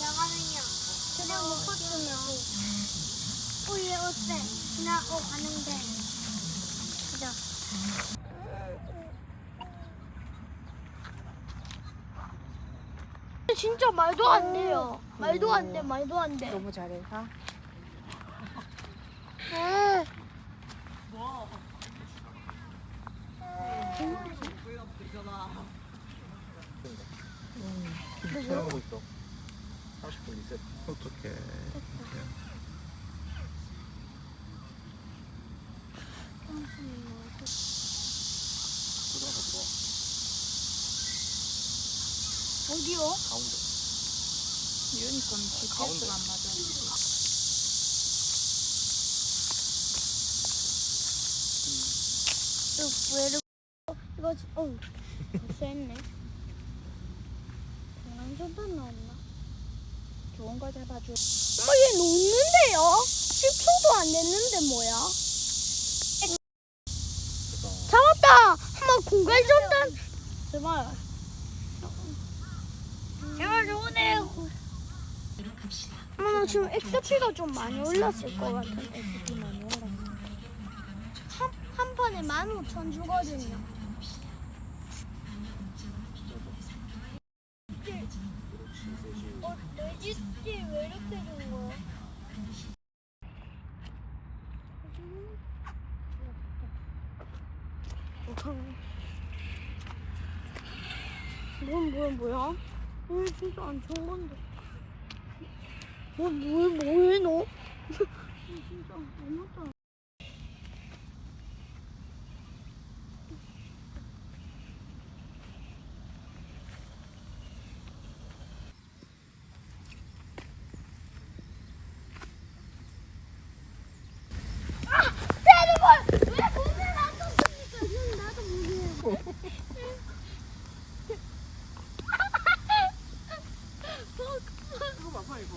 나가는요. 그냥 못 봤으면. 어, 얘 어때? 어 가는데. 가자. 진짜 말도 안 돼요. 말도 안 돼, 말도 안 돼. 너무 잘해서. 에. 촬영하고 있어. 30분 리셋. 어떡해. 들어가 들어와. 어디요? 가운데. 유니콘 GPS가 안 맞아. 이거 왜 이렇게 이거 지- 어 벌써 했네. 강남전도 나왔나? 좋은 거 잡아줘. 엄마 얘 녹는데요? 10초도 안 됐는데 뭐야? 잡았다! 한번 공갈 전단 제발 제발 좋으네 엄마 나 지금 XP가 좀 많이 올랐을 것 같은데 한, 한 판에 15,000 주거든요 어, 내 집지 왜 이렇게 준 거야? 뭔 뭐야 뭐야? 왜 진짜 안 좋은 건데? 뭐 뭐해 뭐해 너? 진짜 안. 아! 테레볼! 왜 문을 놔뒀습니까? 그럼 나도 문을 이거 봐봐 이거.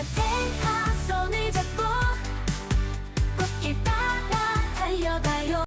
이은 버텔